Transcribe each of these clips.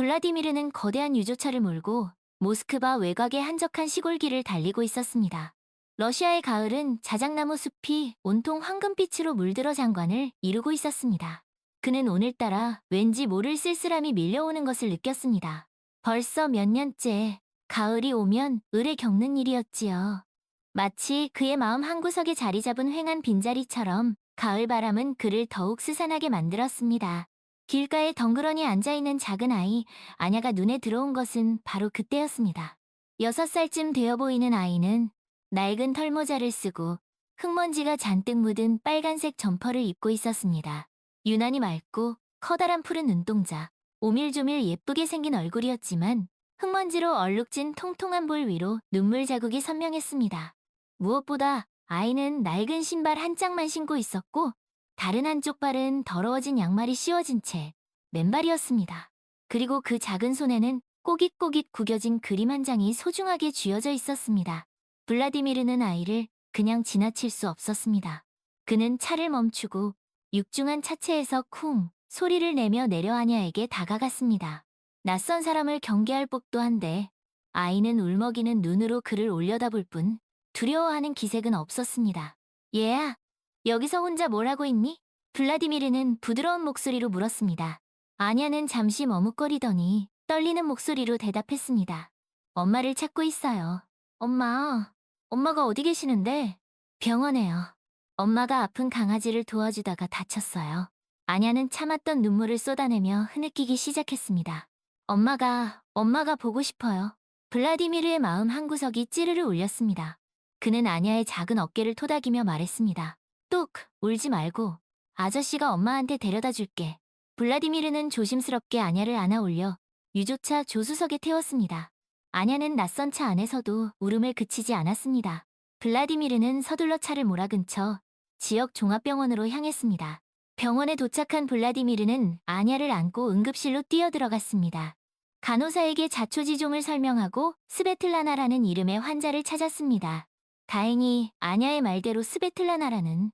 블라디미르는 거대한 유조차를 몰고 모스크바 외곽의 한적한 시골길을 달리고 있었습니다. 러시아의 가을은 자작나무 숲이 온통 황금빛으로 물들어 장관을 이루고 있었습니다. 그는 오늘따라 왠지 모를 쓸쓸함이 밀려오는 것을 느꼈습니다. 벌써 몇 년째 가을이 오면 을에 겪는 일이었지요. 마치 그의 마음 한구석에 자리 잡은 휑한 빈자리처럼 가을 바람은 그를 더욱 스산하게 만들었습니다. 길가에 덩그러니 앉아있는 작은 아이, 아냐가 눈에 들어온 것은 바로 그때였습니다. 여섯 살쯤 되어 보이는 아이는 낡은 털모자를 쓰고 흙먼지가 잔뜩 묻은 빨간색 점퍼를 입고 있었습니다. 유난히 맑고 커다란 푸른 눈동자, 오밀조밀 예쁘게 생긴 얼굴이었지만 흙먼지로 얼룩진 통통한 볼 위로 눈물 자국이 선명했습니다. 무엇보다 아이는 낡은 신발 한 짝만 신고 있었고 다른 한쪽 발은 더러워진 양말이 씌워진 채 맨발이었습니다. 그리고 그 작은 손에는 꼬깃꼬깃 구겨진 그림 한 장이 소중하게 쥐어져 있었습니다. 블라디미르는 아이를 그냥 지나칠 수 없었습니다. 그는 차를 멈추고 육중한 차체에서 쿵 소리를 내며 내려 아냐에게 다가갔습니다. 낯선 사람을 경계할 법도 한데 아이는 울먹이는 눈으로 그를 올려다볼 뿐 두려워하는 기색은 없었습니다. 얘야, 여기서 혼자 뭘 하고 있니? 블라디미르는 부드러운 목소리로 물었습니다. 아냐는 잠시 머뭇거리더니 떨리는 목소리로 대답했습니다. 엄마를 찾고 있어요. 엄마, 엄마가 어디 계시는데? 병원에요. 엄마가 아픈 강아지를 도와주다가 다쳤어요. 아냐는 참았던 눈물을 쏟아내며 흐느끼기 시작했습니다. 엄마가, 엄마가 보고 싶어요. 블라디미르의 마음 한구석이 찌르르 울렸습니다. 그는 아냐의 작은 어깨를 토닥이며 말했습니다. 뚝, 울지 말고. 아저씨가 엄마한테 데려다 줄게. 블라디미르는 조심스럽게 아냐를 안아 올려 유조차 조수석에 태웠습니다. 아냐는 낯선 차 안에서도 울음을 그치지 않았습니다. 블라디미르는 서둘러 차를 몰아근처 지역 종합병원으로 향했습니다. 병원에 도착한 블라디미르는 아냐를 안고 응급실로 뛰어들어갔습니다. 간호사에게 자초지종을 설명하고 스베틀라나라는 이름의 환자를 찾았습니다. 다행히 아냐의 말대로 스베틀라나라는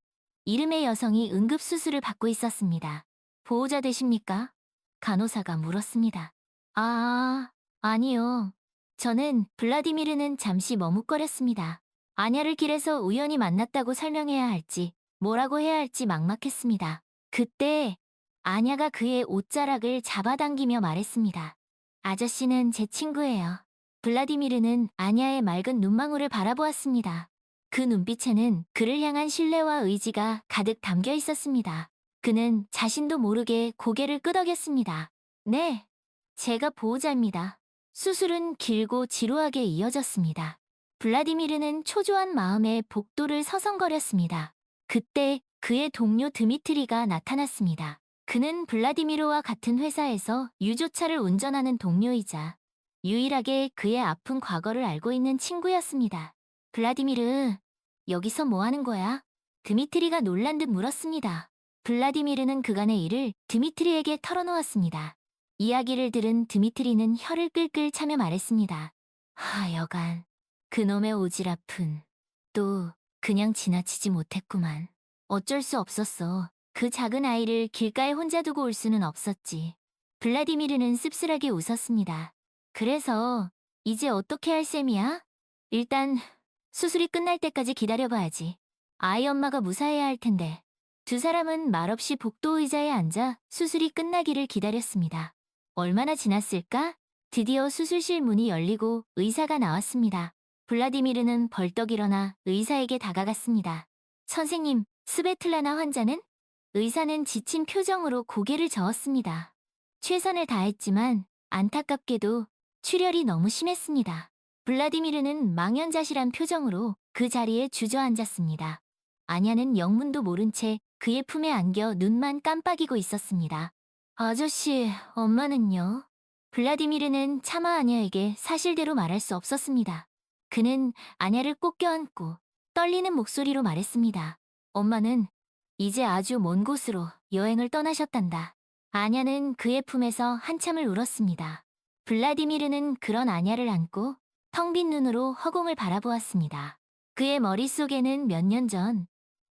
이름의 여성이 응급수술을 받고 있었습니다. 보호자 되십니까? 간호사가 물었습니다. 아, 아니요. 저는 블라디미르는 잠시 머뭇거렸습니다. 아냐를 길에서 우연히 만났다고 설명해야 할지 뭐라고 해야 할지 막막했습니다. 그때 아냐가 그의 옷자락을 잡아당기며 말했습니다. 아저씨는 제 친구예요. 블라디미르는 아냐의 맑은 눈망울을 바라보았습니다. 그 눈빛에는 그를 향한 신뢰와 의지가 가득 담겨 있었습니다. 그는 자신도 모르게 고개를 끄덕였습니다. 네, 제가 보호자입니다. 수술은 길고 지루하게 이어졌습니다. 블라디미르는 초조한 마음에 복도를 서성거렸습니다. 그때 그의 동료 드미트리가 나타났습니다. 그는 블라디미르와 같은 회사에서 유조차를 운전하는 동료이자 유일하게 그의 아픈 과거를 알고 있는 친구였습니다. 블라디미르, 여기서 뭐 하는 거야? 드미트리가 놀란 듯 물었습니다. 블라디미르는 그간의 일을 드미트리에게 털어놓았습니다. 이야기를 들은 드미트리는 혀를 끌끌 차며 말했습니다. 하, 여간. 그놈의 오지랖은 또 그냥 지나치지 못했구만. 어쩔 수 없었어. 그 작은 아이를 길가에 혼자 두고 올 수는 없었지. 블라디미르는 씁쓸하게 웃었습니다. 그래서 이제 어떻게 할 셈이야? 일단 수술이 끝날 때까지 기다려봐야지. 아이 엄마가 무사해야 할 텐데. 두 사람은 말없이 복도 의자에 앉아 수술이 끝나기를 기다렸습니다. 얼마나 지났을까? 드디어 수술실 문이 열리고 의사가 나왔습니다. 블라디미르는 벌떡 일어나 의사에게 다가갔습니다. 선생님, 스베틀라나 환자는? 의사는 지친 표정으로 고개를 저었습니다. 최선을 다했지만 안타깝게도 출혈이 너무 심했습니다. 블라디미르는 망연자실한 표정으로 그 자리에 주저앉았습니다. 아냐는 영문도 모른 채 그의 품에 안겨 눈만 깜빡이고 있었습니다. 아저씨, 엄마는요? 블라디미르는 차마 아냐에게 사실대로 말할 수 없었습니다. 그는 아냐를 꼭 껴안고 떨리는 목소리로 말했습니다. 엄마는 이제 아주 먼 곳으로 여행을 떠나셨단다. 아냐는 그의 품에서 한참을 울었습니다. 블라디미르는 그런 아냐를 안고 텅 빈 눈으로 허공을 바라보았습니다. 그의 머릿속에는 몇 년 전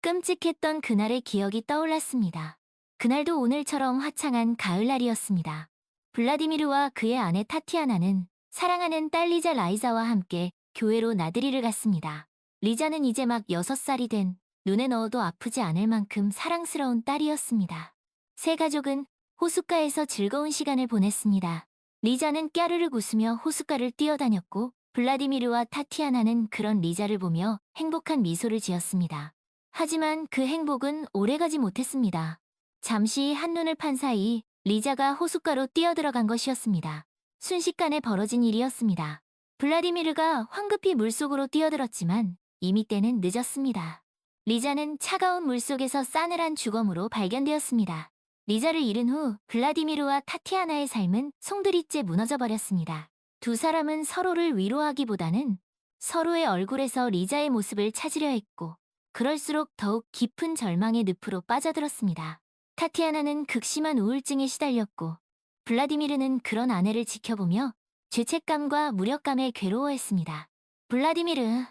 끔찍했던 그날의 기억이 떠올랐습니다. 그날도 오늘처럼 화창한 가을날이었습니다. 블라디미르와 그의 아내 타티아나는 사랑하는 딸 리자 라이자와 함께 교회로 나들이를 갔습니다. 리자는 이제 막 6살이 된 눈에 넣어도 아프지 않을 만큼 사랑스러운 딸이었습니다. 세 가족은 호숫가에서 즐거운 시간을 보냈습니다. 리자는 깨르륵 웃으며 호숫가를 뛰어다녔고 블라디미르와 타티아나는 그런 리자를 보며 행복한 미소를 지었습니다. 하지만 그 행복은 오래가지 못했습니다. 잠시 한눈을 판 사이 리자가 호숫가로 뛰어들어간 것이었습니다. 순식간에 벌어진 일이었습니다. 블라디미르가 황급히 물속으로 뛰어들었지만 이미 때는 늦었습니다. 리자는 차가운 물속에서 싸늘한 주검으로 발견되었습니다. 리자를 잃은 후 블라디미르와 타티아나의 삶은 송두리째 무너져 버렸습니다. 두 사람은 서로를 위로하기보다는 서로의 얼굴에서 리자의 모습을 찾으려 했고 그럴수록 더욱 깊은 절망의 늪으로 빠져들었습니다. 타티아나는 극심한 우울증에 시달렸고 블라디미르는 그런 아내를 지켜보며 죄책감과 무력감에 괴로워했습니다. 블라디미르,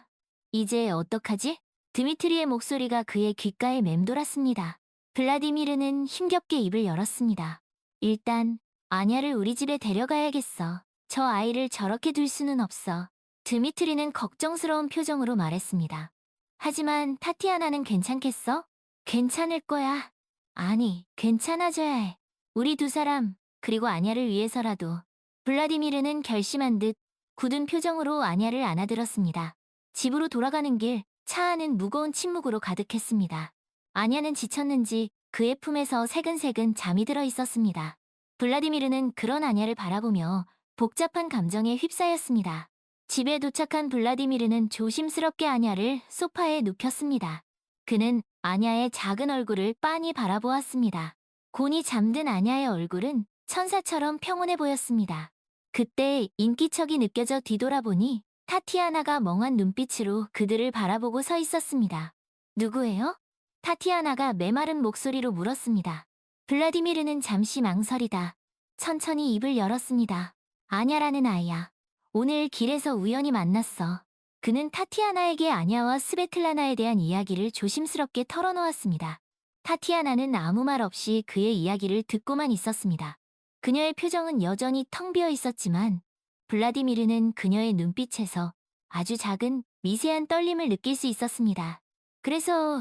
이제 어떡하지? 드미트리의 목소리가 그의 귓가에 맴돌았습니다. 블라디미르는 힘겹게 입을 열었습니다. 일단 아냐를 우리 집에 데려가야겠어. 저 아이를 저렇게 둘 수는 없어. 드미트리는 걱정스러운 표정으로 말했습니다. 하지만 타티아나는 괜찮겠어? 괜찮을 거야. 아니, 괜찮아져야 해. 우리 두 사람, 그리고 아냐를 위해서라도. 블라디미르는 결심한 듯 굳은 표정으로 아냐를 안아들었습니다. 집으로 돌아가는 길, 차 안은 무거운 침묵으로 가득했습니다. 아냐는 지쳤는지 그의 품에서 새근새근 잠이 들어 있었습니다. 블라디미르는 그런 아냐를 바라보며 복잡한 감정에 휩싸였습니다. 집에 도착한 블라디미르는 조심스럽게 아냐를 소파에 눕혔습니다. 그는 아냐의 작은 얼굴을 빤히 바라보았습니다. 곤히 잠든 아냐의 얼굴은 천사처럼 평온해 보였습니다. 그때 인기척이 느껴져 뒤돌아보니 타티아나가 멍한 눈빛으로 그들을 바라보고 서 있었습니다. 누구예요? 타티아나가 메마른 목소리로 물었습니다. 블라디미르는 잠시 망설이다. 천천히 입을 열었습니다. 아냐라는 아이야. 오늘 길에서 우연히 만났어. 그는 타티아나에게 아냐와 스베틀라나에 대한 이야기를 조심스럽게 털어놓았습니다. 타티아나는 아무 말 없이 그의 이야기를 듣고만 있었습니다. 그녀의 표정은 여전히 텅 비어 있었지만 블라디미르는 그녀의 눈빛에서 아주 작은 미세한 떨림을 느낄 수 있었습니다. 그래서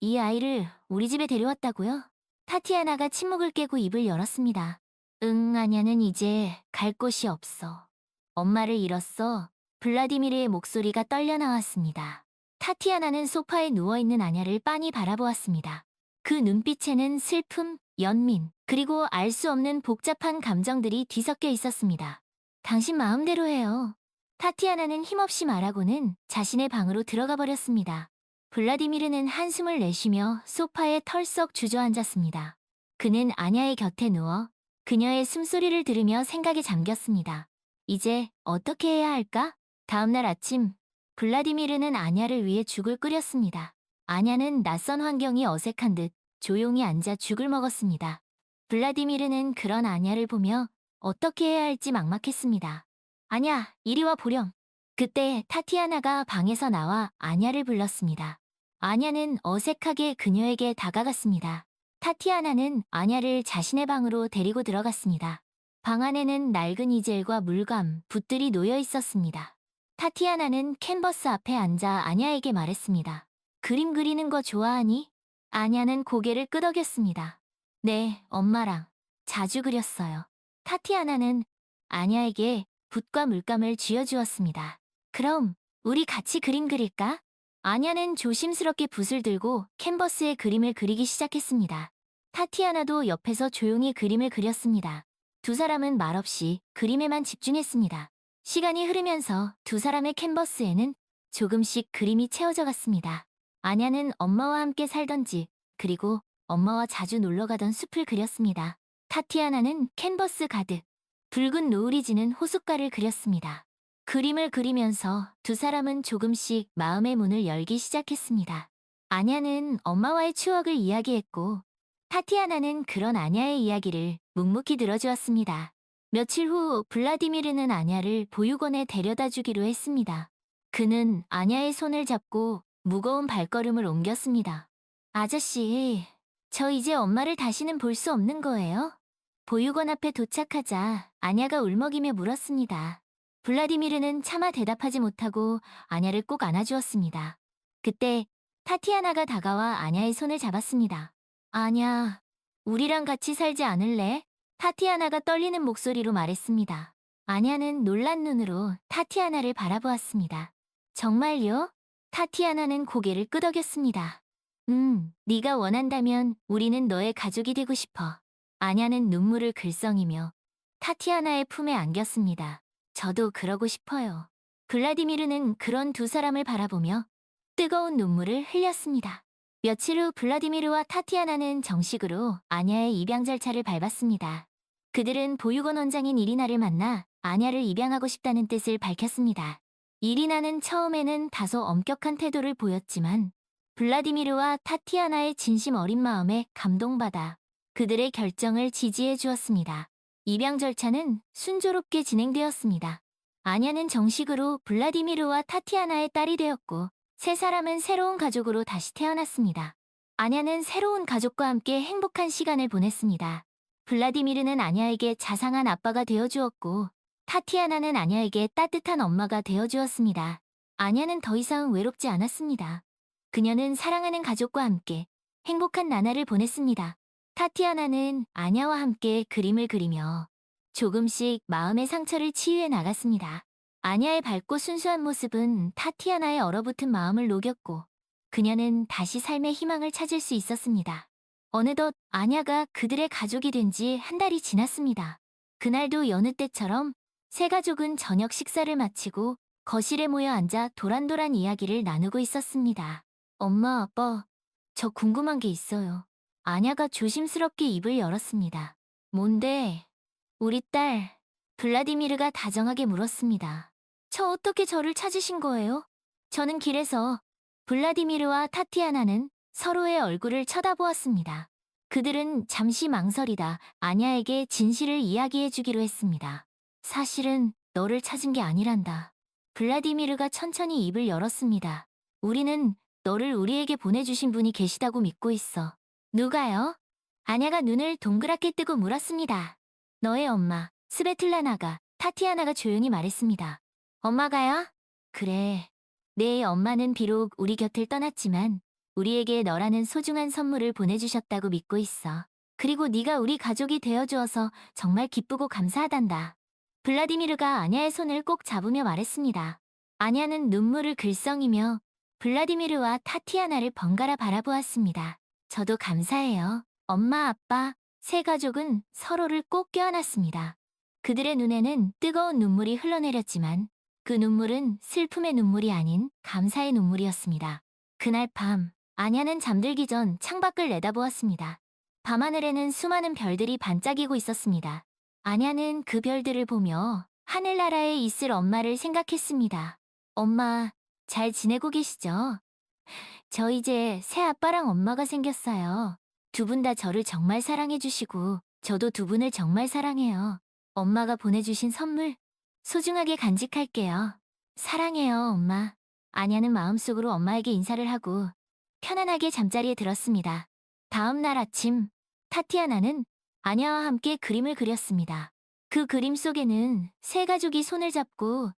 이 아이를 우리 집에 데려왔다고요? 타티아나가 침묵을 깨고 입을 열었습니다. 응, 아냐는 이제 갈 곳이 없어. 엄마를 잃었어. 블라디미르의 목소리가 떨려 나왔습니다. 타티아나는 소파에 누워있는 아냐를 빤히 바라보았습니다. 그 눈빛에는 슬픔, 연민, 그리고 알 수 없는 복잡한 감정들이 뒤섞여 있었습니다. 당신 마음대로 해요. 타티아나는 힘없이 말하고는 자신의 방으로 들어가 버렸습니다. 블라디미르는 한숨을 내쉬며 소파에 털썩 주저앉았습니다. 그는 아냐의 곁에 누워 그녀의 숨소리를 들으며 생각에 잠겼습니다. 이제 어떻게 해야 할까? 다음날 아침 블라디미르는 아냐를 위해 죽을 끓였습니다. 아냐는 낯선 환경이 어색한 듯 조용히 앉아 죽을 먹었습니다. 블라디미르는 그런 아냐를 보며 어떻게 해야 할지 막막했습니다. 아냐, 이리 와 보렴. 그때 타티아나가 방에서 나와 아냐를 불렀습니다. 아냐는 어색하게 그녀에게 다가갔습니다. 타티아나는 아냐를 자신의 방으로 데리고 들어갔습니다. 방 안에는 낡은 이젤과 물감, 붓들이 놓여 있었습니다. 타티아나는 캔버스 앞에 앉아 아냐에게 말했습니다. 그림 그리는 거 좋아하니? 아냐는 고개를 끄덕였습니다. 네, 엄마랑 자주 그렸어요. 타티아나는 아냐에게 붓과 물감을 쥐어주었습니다. 그럼 우리 같이 그림 그릴까? 아냐는 조심스럽게 붓을 들고 캔버스에 그림을 그리기 시작했습니다. 타티아나도 옆에서 조용히 그림을 그렸습니다. 두 사람은 말없이 그림에만 집중했습니다. 시간이 흐르면서 두 사람의 캔버스에는 조금씩 그림이 채워져 갔습니다. 아냐는 엄마와 함께 살던 집, 그리고 엄마와 자주 놀러 가던 숲을 그렸습니다. 타티아나는 캔버스 가득 붉은 노을이 지는 호숫가를 그렸습니다. 그림을 그리면서 두 사람은 조금씩 마음의 문을 열기 시작했습니다. 아냐는 엄마와의 추억을 이야기했고 타티아나는 그런 아냐의 이야기를 묵묵히 들어주었습니다. 며칠 후 블라디미르는 아냐를 보육원에 데려다 주기로 했습니다. 그는 아냐의 손을 잡고 무거운 발걸음을 옮겼습니다. 아저씨, 저 이제 엄마를 다시는 볼 수 없는 거예요? 보육원 앞에 도착하자 아냐가 울먹이며 물었습니다. 블라디미르는 차마 대답하지 못하고 아냐를 꼭 안아주었습니다. 그때 타티아나가 다가와 아냐의 손을 잡았습니다. 아냐, 우리랑 같이 살지 않을래? 타티아나가 떨리는 목소리로 말했습니다. 아냐는 놀란 눈으로 타티아나를 바라보았습니다. 정말요? 타티아나는 고개를 끄덕였습니다. 음, 네가 원한다면 우리는 너의 가족이 되고 싶어. 아냐는 눈물을 글썽이며 타티아나의 품에 안겼습니다. 저도 그러고 싶어요. 블라디미르는 그런 두 사람을 바라보며 뜨거운 눈물을 흘렸습니다. 며칠 후 블라디미르와 타티아나는 정식으로 아냐의 입양 절차를 밟았습니다. 그들은 보육원 원장인 이리나를 만나 아냐를 입양하고 싶다는 뜻을 밝혔습니다. 이리나는 처음에는 다소 엄격한 태도를 보였지만 블라디미르와 타티아나의 진심 어린 마음에 감동받아 그들의 결정을 지지해 주었습니다. 입양 절차는 순조롭게 진행되었습니다. 아냐는 정식으로 블라디미르와 타티아나의 딸이 되었고 세 사람은 새로운 가족으로 다시 태어났습니다. 아냐는 새로운 가족과 함께 행복한 시간을 보냈습니다. 블라디미르는 아냐에게 자상한 아빠가 되어주었고 타티아나는 아냐에게 따뜻한 엄마가 되어주었습니다. 아냐는 더 이상 외롭지 않았습니다. 그녀는 사랑하는 가족과 함께 행복한 나날을 보냈습니다. 타티아나는 아냐와 함께 그림을 그리며 조금씩 마음의 상처를 치유해 나갔습니다. 아냐의 밝고 순수한 모습은 타티아나의 얼어붙은 마음을 녹였고 그녀는 다시 삶의 희망을 찾을 수 있었습니다. 어느덧 아냐가 그들의 가족이 된 지 한 달이 지났습니다. 그날도 여느 때처럼 세 가족은 저녁 식사를 마치고 거실에 모여 앉아 도란도란 이야기를 나누고 있었습니다. 엄마, 아빠, 저 궁금한 게 있어요. 아냐가 조심스럽게 입을 열었습니다. 뭔데? 우리 딸, 블라디미르가 다정하게 물었습니다. 저 어떻게 저를 찾으신 거예요? 저는 길에서 블라디미르와 타티아나는 서로의 얼굴을 쳐다보았습니다. 그들은 잠시 망설이다 아냐에게 진실을 이야기해 주기로 했습니다. 사실은 너를 찾은 게 아니란다. 블라디미르가 천천히 입을 열었습니다. 우리는 너를 우리에게 보내주신 분이 계시다고 믿고 있어. 누가요? 아냐가 눈을 동그랗게 뜨고 물었습니다. 너의 엄마, 스베틀라나가, 타티아나가 조용히 말했습니다. 엄마가요? 그래. 내 엄마는 비록 우리 곁을 떠났지만 우리에게 너라는 소중한 선물을 보내주셨다고 믿고 있어. 그리고 네가 우리 가족이 되어주어서 정말 기쁘고 감사하단다. 블라디미르가 아냐의 손을 꼭 잡으며 말했습니다. 아냐는 눈물을 글썽이며 블라디미르와 타티아나를 번갈아 바라보았습니다. 저도 감사해요. 엄마, 아빠, 세 가족은 서로를 꼭 껴안았습니다. 그들의 눈에는 뜨거운 눈물이 흘러내렸지만 그 눈물은 슬픔의 눈물이 아닌 감사의 눈물이었습니다. 그날 밤, 아냐는 잠들기 전 창밖을 내다보았습니다. 밤하늘에는 수많은 별들이 반짝이고 있었습니다. 아냐는 그 별들을 보며 하늘나라에 있을 엄마를 생각했습니다. 엄마, 잘 지내고 계시죠? 저 이제 새 아빠랑 엄마가 생겼어요. 두 분 다 저를 정말 사랑해주시고, 저도 두 분을 정말 사랑해요. 엄마가 보내주신 선물, 소중하게 간직할게요. 사랑해요, 엄마. 아냐는 마음속으로 엄마에게 인사를 하고, 편안하게 잠자리에 들었습니다. 다음 날 아침, 타티아나는 아냐와 함께 그림을 그렸습니다. 그 그림 속에는 세 가족이 손을 잡고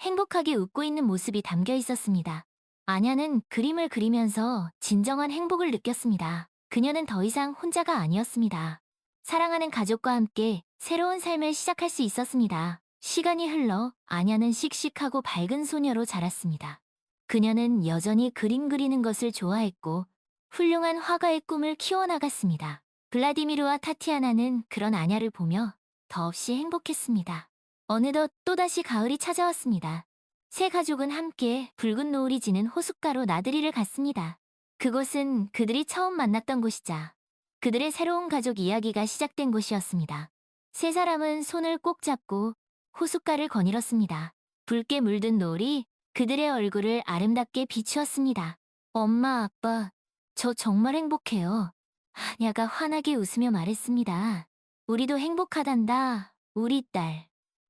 행복하게 웃고 있는 모습이 담겨 있었습니다. 아냐는 그림을 그리면서 진정한 행복을 느꼈습니다. 그녀는 더 이상 혼자가 아니었습니다. 사랑하는 가족과 함께 새로운 삶을 시작할 수 있었습니다. 시간이 흘러 아냐는 씩씩하고 밝은 소녀로 자랐습니다. 그녀는 여전히 그림 그리는 것을 좋아했고 훌륭한 화가의 꿈을 키워나갔습니다. 블라디미르와 타티아나는 그런 아냐를 보며 더없이 행복했습니다. 어느덧 또다시 가을이 찾아왔습니다. 세 가족은 함께 붉은 노을이 지는 호숫가로 나들이를 갔습니다. 그곳은 그들이 처음 만났던 곳이자 그들의 새로운 가족 이야기가 시작된 곳이었습니다. 세 사람은 손을 꼭 잡고 호숫가를 거닐었습니다. 붉게 물든 노을이 그들의 얼굴을 아름답게 비추었습니다. 엄마, 아빠, 저 정말 행복해요. 하냐가 환하게 웃으며 말했습니다. 우리도 행복하단다, 우리 딸.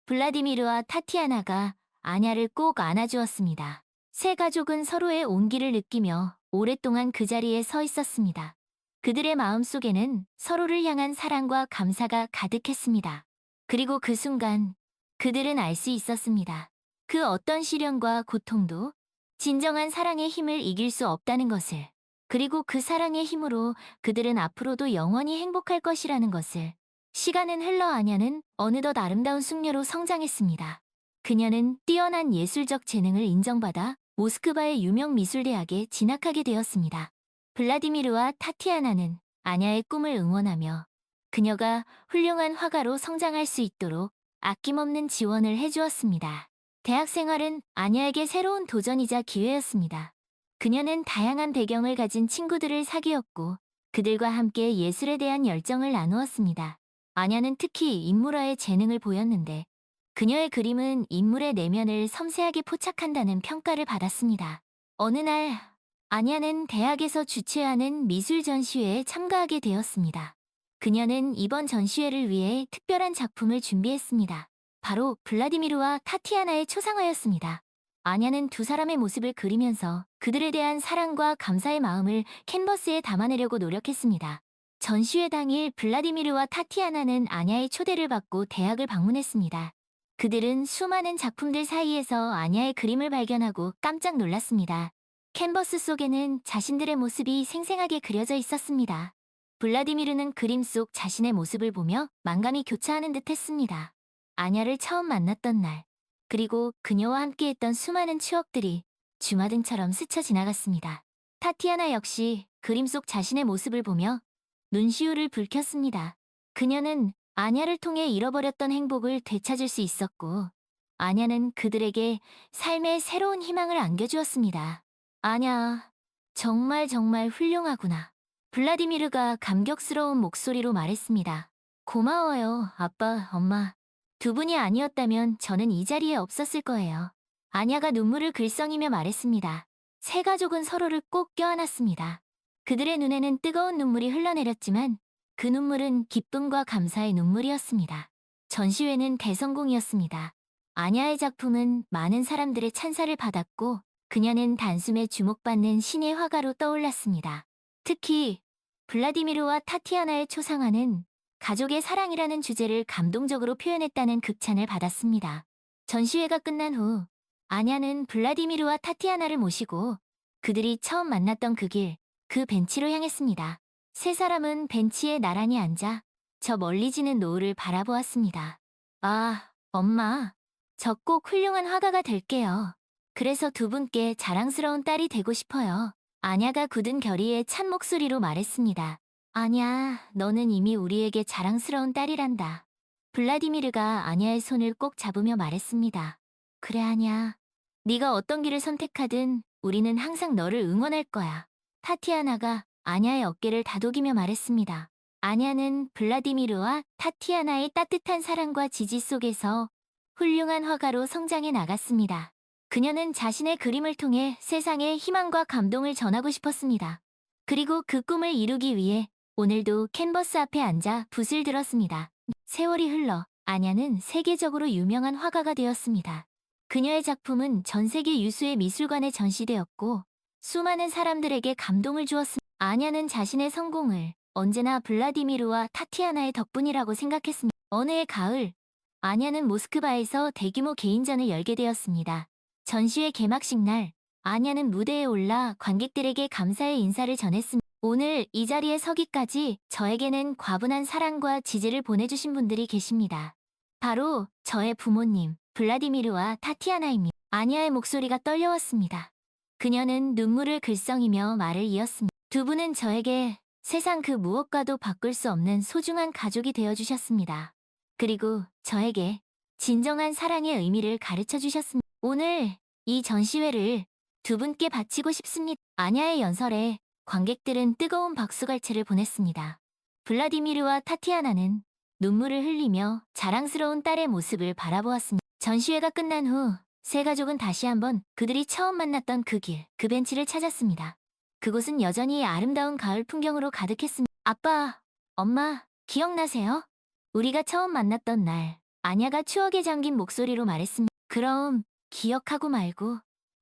블라디미르와 타티아나가 아냐를 꼭 안아주었습니다. 세 가족은 서로의 온기를 느끼며 오랫동안 그 자리에 서 있었습니다. 그들의 마음 속에는 서로를 향한 사랑과 감사가 가득했습니다. 그리고 그 순간 그들은 알 수 있었습니다. 그 어떤 시련과 고통도 진정한 사랑의 힘을 이길 수 없다는 것을. 그리고 그 사랑의 힘으로 그들은 앞으로도 영원히 행복할 것이라는 것을. 시간은 흘러 아냐는 어느덧 아름다운 숙녀로 성장했습니다. 그녀는 뛰어난 예술적 재능을 인정받아 모스크바의 유명 미술대학에 진학하게 되었습니다. 블라디미르와 타티아나는 아냐의 꿈을 응원하며 그녀가 훌륭한 화가로 성장할 수 있도록 아낌없는 지원을 해주었습니다. 대학 생활은 아냐에게 새로운 도전이자 기회였습니다. 그녀는 다양한 배경을 가진 친구들을 사귀었고 그들과 함께 예술에 대한 열정을 나누었습니다. 아냐는 특히 인물화에 재능을 보였는데 그녀의 그림은 인물의 내면을 섬세하게 포착한다는 평가를 받았습니다. 어느 날 아냐는 대학에서 주최하는 미술 전시회에 참가하게 되었습니다. 그녀는 이번 전시회를 위해 특별한 작품을 준비했습니다. 바로 블라디미르와 타티아나의 초상화였습니다. 아냐는 두 사람의 모습을 그리면서 그들에 대한 사랑과 감사의 마음을 캔버스에 담아내려고 노력했습니다. 전시회 당일 블라디미르와 타티아나는 아냐의 초대를 받고 대학을 방문했습니다. 그들은 수많은 작품들 사이에서 아냐의 그림을 발견하고 깜짝 놀랐습니다. 캔버스 속에는 자신들의 모습이 생생하게 그려져 있었습니다. 블라디미르는 그림 속 자신의 모습을 보며 만감이 교차하는 듯 했습니다. 아냐를 처음 만났던 날, 그리고 그녀와 함께했던 수많은 추억들이 주마등처럼 스쳐 지나갔습니다. 타티아나 역시 그림 속 자신의 모습을 보며 눈시울을 붉혔습니다. 그녀는 아냐를 통해 잃어버렸던 행복을 되찾을 수 있었고, 아냐는 그들에게 삶의 새로운 희망을 안겨주었습니다. 아냐, 정말 정말 훌륭하구나. 블라디미르가 감격스러운 목소리로 말했습니다. 고마워요, 아빠, 엄마. 두 분이 아니었다면 저는 이 자리에 없었을 거예요. 아냐가 눈물을 글썽이며 말했습니다. 세 가족은 서로를 꼭 껴안았습니다. 그들의 눈에는 뜨거운 눈물이 흘러내렸지만 그 눈물은 기쁨과 감사의 눈물이었습니다. 전시회는 대성공이었습니다. 아냐의 작품은 많은 사람들의 찬사를 받았고 그녀는 단숨에 주목받는 신의 화가로 떠올랐습니다. 특히 블라디미르와 타티아나의 초상화는 가족의 사랑이라는 주제를 감동적으로 표현했다는 극찬을 받았습니다. 전시회가 끝난 후 아냐는 블라디미르와 타티아나를 모시고 그들이 처음 만났던 그 길, 그 벤치로 향했습니다. 세 사람은 벤치에 나란히 앉아 저 멀리 지는 노을을 바라보았습니다. 아, 엄마, 저 꼭 훌륭한 화가가 될게요. 그래서 두 분께 자랑스러운 딸이 되고 싶어요. 아냐가 굳은 결의에 찬 목소리로 말했습니다. 아냐, 너는 이미 우리에게 자랑스러운 딸이란다. 블라디미르가 아냐의 손을 꼭 잡으며 말했습니다. 그래, 아냐. 네가 어떤 길을 선택하든 우리는 항상 너를 응원할 거야. 타티아나가 아냐의 어깨를 다독이며 말했습니다. 아냐는 블라디미르와 타티아나의 따뜻한 사랑과 지지 속에서 훌륭한 화가로 성장해 나갔습니다. 그녀는 자신의 그림을 통해 세상에 희망과 감동을 전하고 싶었습니다. 그리고 그 꿈을 이루기 위해 오늘도 캔버스 앞에 앉아 붓을 들었습니다. 세월이 흘러 아냐는 세계적으로 유명한 화가가 되었습니다. 그녀의 작품은 전 세계 유수의 미술관에 전시되었고 수많은 사람들에게 감동을 주었습니다. 아냐는 자신의 성공을 언제나 블라디미르와 타티아나의 덕분이라고 생각했습니다. 어느 해 가을, 아냐는 모스크바에서 대규모 개인전을 열게 되었습니다. 전시회 개막식 날, 아냐는 무대에 올라 관객들에게 감사의 인사를 전했습니다. 오늘 이 자리에 서기까지 저에게는 과분한 사랑과 지지를 보내주신 분들이 계십니다. 바로 저의 부모님, 블라디미르와 타티아나입니다. 아냐의 목소리가 떨려왔습니다. 그녀는 눈물을 글썽이며 말을 이었습니다. 두 분은 저에게 세상 그 무엇과도 바꿀 수 없는 소중한 가족이 되어주셨습니다. 그리고 저에게 진정한 사랑의 의미를 가르쳐 주셨습니다. 오늘 이 전시회를 두 분께 바치고 싶습니다. 아냐의 연설에 관객들은 뜨거운 박수갈채를 보냈습니다. 블라디미르와 타티아나는 눈물을 흘리며 자랑스러운 딸의 모습을 바라보았습니다. 전시회가 끝난 후 세 가족은 다시 한번 그들이 처음 만났던 그 길, 그 벤치를 찾았습니다. 그곳은 여전히 아름다운 가을 풍경으로 가득했습니다. 아빠, 엄마, 기억나세요? 우리가 처음 만났던 날, 아냐가 추억에 잠긴 목소리로 말했습니다. 그럼 기억하고 말고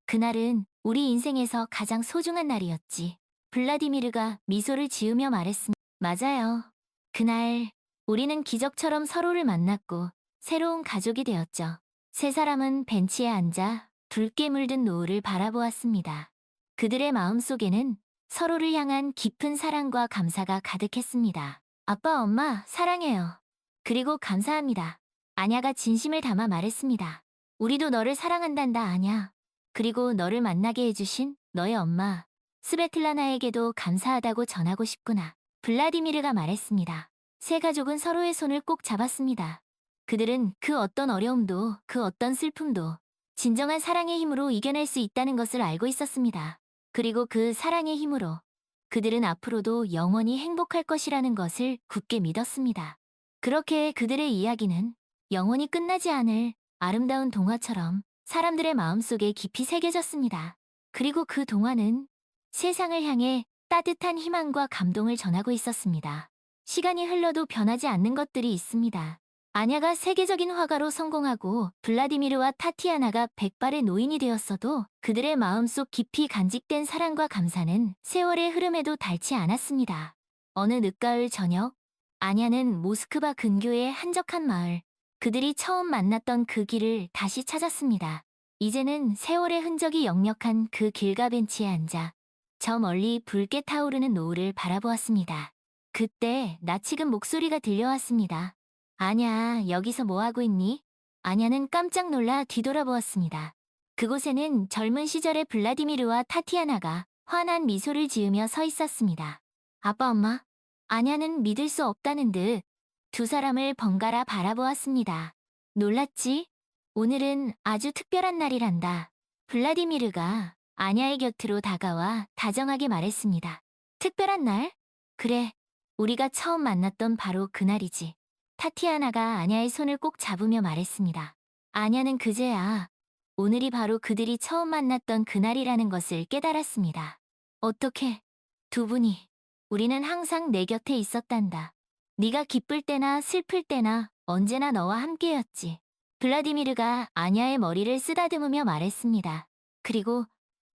그날은 우리 인생에서 가장 소중한 날이었지. 블라디미르가 미소를 지으며 말했습니다. 맞아요. 그날 우리는 기적처럼 서로를 만났고 새로운 가족이 되었죠. 세 사람은 벤치에 앉아 붉게 물든 노을을 바라보았습니다. 그들의 마음 속에는 서로를 향한 깊은 사랑과 감사가 가득했습니다. 아빠, 엄마, 사랑해요. 그리고 감사합니다. 아냐가 진심을 담아 말했습니다. 우리도 너를 사랑한단다, 아냐. 그리고 너를 만나게 해주신 너의 엄마, 스베틀라나에게도 감사하다고 전하고 싶구나. 블라디미르가 말했습니다. 세 가족은 서로의 손을 꼭 잡았습니다. 그들은 그 어떤 어려움도 그 어떤 슬픔도 진정한 사랑의 힘으로 이겨낼 수 있다는 것을 알고 있었습니다. 그리고 그 사랑의 힘으로 그들은 앞으로도 영원히 행복할 것이라는 것을 굳게 믿었습니다. 그렇게 그들의 이야기는 영원히 끝나지 않을 아름다운 동화처럼 사람들의 마음속에 깊이 새겨졌습니다. 그리고 그 동화는 세상을 향해 따뜻한 희망과 감동을 전하고 있었습니다. 시간이 흘러도 변하지 않는 것들이 있습니다. 아냐가 세계적인 화가로 성공하고 블라디미르와 타티아나가 백발의 노인이 되었어도 그들의 마음속 깊이 간직된 사랑과 감사는 세월의 흐름에도 닳지 않았습니다. 어느 늦가을 저녁, 아냐는 모스크바 근교의 한적한 마을, 그들이 처음 만났던 그 길을 다시 찾았습니다. 이제는 세월의 흔적이 역력한 그 길가 벤치에 앉아 저 멀리 붉게 타오르는 노을을 바라보았습니다. 그때 나치금 목소리가 들려왔습니다. 아냐, 여기서 뭐 하고 있니? 아냐는 깜짝 놀라 뒤돌아보았습니다. 그곳에는 젊은 시절의 블라디미르와 타티아나가 환한 미소를 지으며 서 있었습니다. 아빠, 엄마, 아냐는 믿을 수 없다는 듯 두 사람을 번갈아 바라보았습니다. 놀랐지? 오늘은 아주 특별한 날이란다. 블라디미르가 아냐의 곁으로 다가와 다정하게 말했습니다. 특별한 날? 그래, 우리가 처음 만났던 바로 그날이지. 타티아나가 아냐의 손을 꼭 잡으며 말했습니다. 아냐는 그제야 오늘이 바로 그들이 처음 만났던 그날이라는 것을 깨달았습니다. 어떻게 두 분이 우리는 항상 내 곁에 있었단다. 네가 기쁠 때나 슬플 때나 언제나 너와 함께였지. 블라디미르가 아냐의 머리를 쓰다듬으며 말했습니다. 그리고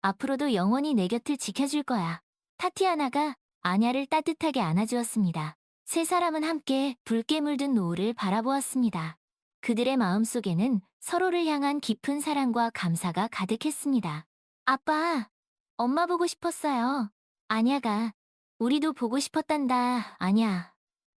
앞으로도 영원히 내 곁을 지켜줄 거야. 타티아나가 아냐를 따뜻하게 안아주었습니다. 세 사람은 함께 붉게 물든 노을을 바라보았습니다. 그들의 마음속에는 서로를 향한 깊은 사랑과 감사가 가득했습니다. 아빠, 엄마 보고 싶었어요. 아냐가 우리도 보고 싶었단다. 아냐.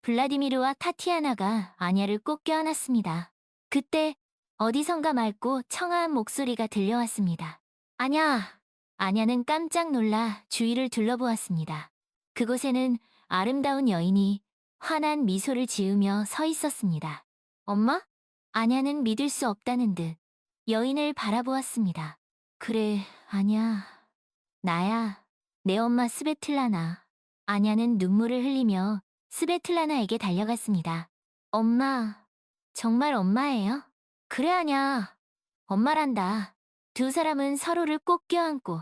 블라디미르와 타티아나가 아냐를 꼭 껴안았습니다. 그때 어디선가 맑고 청아한 목소리가 들려왔습니다. 아냐. 아냐는 깜짝 놀라 주위를 둘러보았습니다. 그곳에는 아름다운 여인이 환한 미소를 지으며 서 있었습니다. 엄마? 아냐는 믿을 수 없다는 듯 여인을 바라보았습니다. 그래, 아냐. 나야. 내 엄마 스베틀라나. 아냐는 눈물을 흘리며 스베틀라나에게 달려갔습니다. 엄마, 정말 엄마예요? 그래, 아냐. 엄마란다. 두 사람은 서로를 꼭 껴안고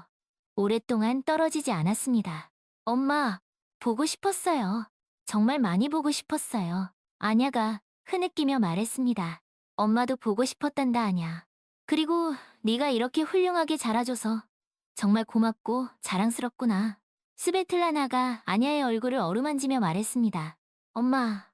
오랫동안 떨어지지 않았습니다. 엄마, 보고 싶었어요. 정말 많이 보고 싶었어요. 아냐가 흐느끼며 말했습니다. 엄마도 보고 싶었단다, 아냐. 그리고 네가 이렇게 훌륭하게 자라줘서 정말 고맙고 자랑스럽구나. 스베틀라나가 아냐의 얼굴을 어루만지며 말했습니다. 엄마,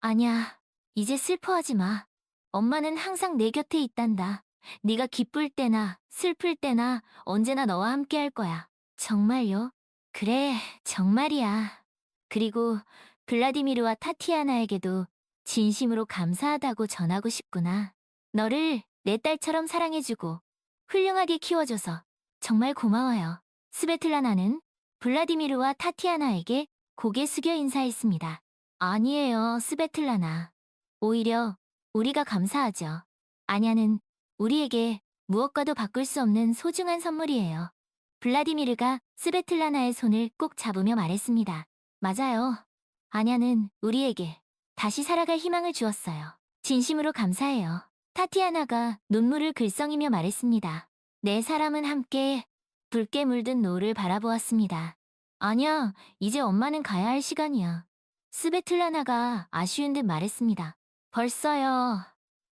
아냐, 이제 슬퍼하지 마. 엄마는 항상 내 곁에 있단다. 네가 기쁠 때나 슬플 때나 언제나 너와 함께 할 거야. 정말요? 그래, 정말이야. 그리고 블라디미르와 타티아나에게도 진심으로 감사하다고 전하고 싶구나. 너를 내 딸처럼 사랑해주고 훌륭하게 키워줘서 정말 고마워요. 스베틀라나는 블라디미르와 타티아나에게 고개 숙여 인사했습니다. 아니에요, 스베틀라나. 오히려 우리가 감사하죠. 아냐는 우리에게 무엇과도 바꿀 수 없는 소중한 선물이에요. 블라디미르가 스베틀라나의 손을 꼭 잡으며 말했습니다. 맞아요. 아냐는 우리에게 다시 살아갈 희망을 주었어요. 진심으로 감사해요. 타티아나가 눈물을 글썽이며 말했습니다. 네 사람은 함께 붉게 물든 노을을 바라보았습니다. 아니야, 이제 엄마는 가야 할 시간이야. 스베틀라나가 아쉬운 듯 말했습니다. 벌써요.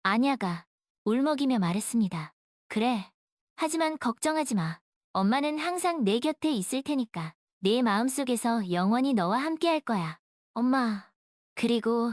아냐가 울먹이며 말했습니다. 그래. 하지만 걱정하지 마. 엄마는 항상 내 곁에 있을 테니까. 내 마음속에서 영원히 너와 함께 할 거야. 엄마. 그리고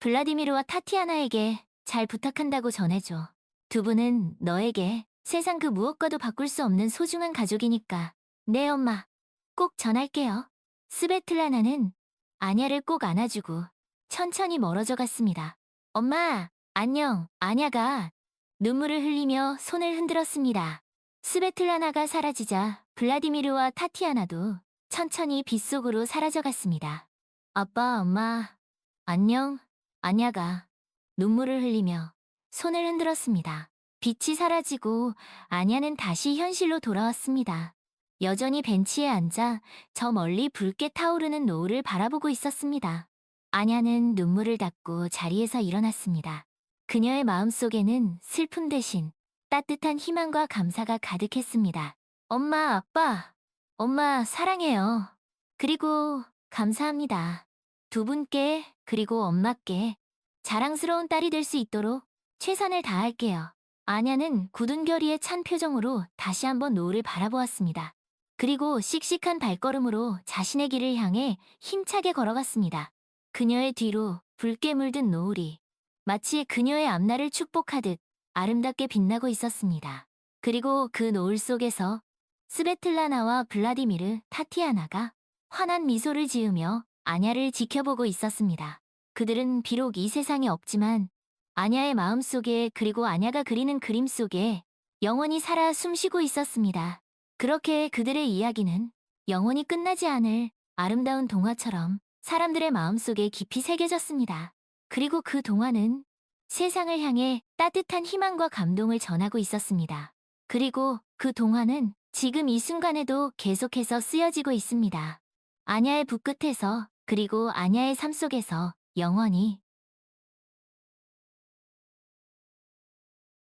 블라디미르와 타티아나에게 잘 부탁한다고 전해줘. 두 분은 너에게 세상 그 무엇과도 바꿀 수 없는 소중한 가족이니까. 네, 엄마. 꼭 전할게요. 스베틀라나는 아냐를 꼭 안아주고 천천히 멀어져 갔습니다. 엄마, 안녕. 아냐가 눈물을 흘리며 손을 흔들었습니다. 스베틀라나가 사라지자 블라디미르와 타티아나도 천천히 빗속으로 사라져갔습니다. 아빠, 엄마, 안녕. 아냐가 눈물을 흘리며 손을 흔들었습니다. 빛이 사라지고 아냐는 다시 현실로 돌아왔습니다. 여전히 벤치에 앉아 저 멀리 붉게 타오르는 노을을 바라보고 있었습니다. 아냐는 눈물을 닦고 자리에서 일어났습니다. 그녀의 마음속에는 슬픔 대신 따뜻한 희망과 감사가 가득했습니다. 엄마, 아빠, 엄마 사랑해요. 그리고 감사합니다. 두 분께 그리고 엄마께 자랑스러운 딸이 될 수 있도록 최선을 다할게요. 아냐는 굳은 결의에 찬 표정으로 다시 한번 노을을 바라보았습니다. 그리고 씩씩한 발걸음으로 자신의 길을 향해 힘차게 걸어갔습니다. 그녀의 뒤로 붉게 물든 노을이 마치 그녀의 앞날을 축복하듯 아름답게 빛나고 있었습니다. 그리고 그 노을 속에서 스베틀라나와 블라디미르, 타티아나가 환한 미소를 지으며 아냐를 지켜보고 있었습니다. 그들은 비록 이 세상에 없지만 아냐의 마음 속에 그리고 아냐가 그리는 그림 속에 영원히 살아 숨쉬고 있었습니다. 그렇게 그들의 이야기는 영원히 끝나지 않을 아름다운 동화처럼 사람들의 마음속에 깊이 새겨졌습니다. 그리고 그 동화는 세상을 향해 따뜻한 희망과 감동을 전하고 있었습니다. 그리고 그 동화는 지금 이 순간에도 계속해서 쓰여지고 있습니다. 아냐의 붓끝에서 그리고 아냐의 삶 속에서 영원히